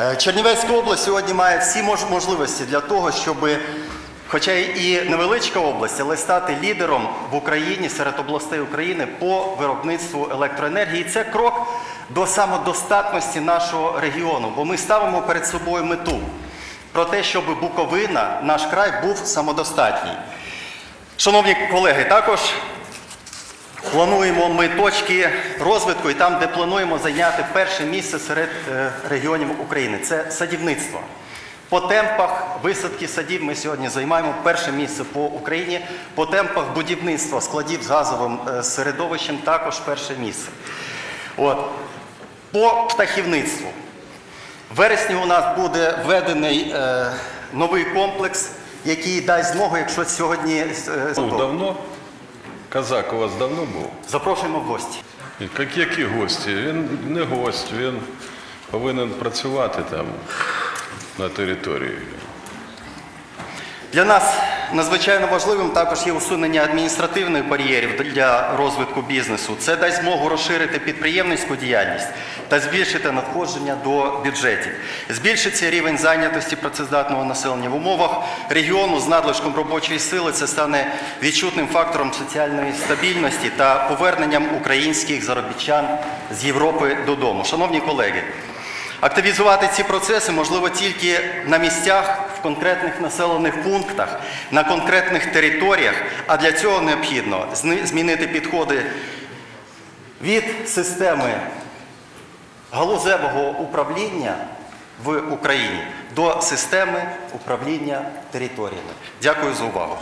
Е, Чернівецька область сьогодні має всі можливості для того, щоб, хоча і невеличка область, але стати лідером в Україні серед областей України по виробництву електроенергії. І це крок до самодостатності нашого регіону, бо ми ставимо перед собою мету про те, щоб Буковина, наш край, був самодостатній. Шановні колеги, також Плануємо ми точки розвитку і там, де плануємо зайняти перше місце серед е, регіонів України. Це садівництво. По темпах висадки садів ми сьогодні займаємо перше місце по Україні. По темпах будівництва складів з газовим е, середовищем також перше місце. От. По птахівництву. В вересні у нас буде введений е, новий комплекс, який дасть змогу, якщо сьогодні е, давно? Казак у вас давно був? запрошуємо в гості. Як, які гості? Він не гость, він повинен працювати там на території. Для нас надзвичайно важливим також є усунення адміністративних бар'єрів для розвитку бізнесу. Це дасть змогу розширити підприємницьку діяльність та збільшити надходження до бюджетів. Збільшиться рівень зайнятості працездатного населення в умовах регіону з надлишком робочої сили. Це стане відчутним фактором соціальної стабільності та поверненням українських заробітчан з Європи додому. Шановні колеги. Активізувати ці процеси можливо тільки на місцях, в конкретних населених пунктах, на конкретних територіях, а для цього необхідно змінити підходи від системи галузевого управління в Україні до системи управління територіями. Дякую за увагу.